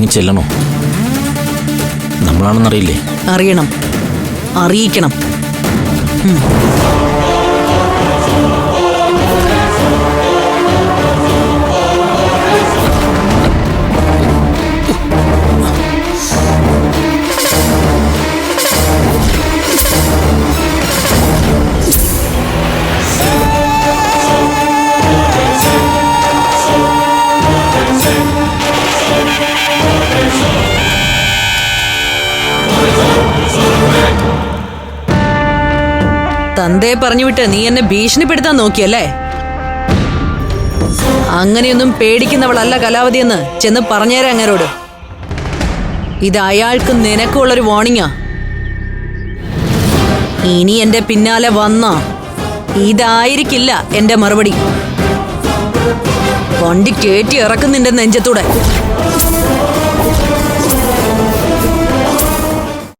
ഇറങ്ങി ചെല്ലണോ? നമ്മളാണെന്നറിയില്ലേ? അറിയണം. അറിയിക്കണം. തന്തയെ പറഞ്ഞു വിട്ട് നീ എന്നെ ഭീഷണിപ്പെടുത്താൻ നോക്കിയല്ലേ? അങ്ങനെയൊന്നും പേടിക്കുന്നവളല്ല കലാവതി എന്ന് ചെന്ന് പറഞ്ഞേരാ അങ്ങരോട്. ഇത് അയാൾക്ക് നിനക്കുള്ളൊരു വാണിങ്ങാ ഇനി എന്റെ പിന്നാലെ വന്ന ഇതായിരിക്കില്ല എന്റെ മറുപടി. വണ്ടി കേറ്റി ഇറക്കുന്നുണ്ട് നെഞ്ചത്തൂടെ.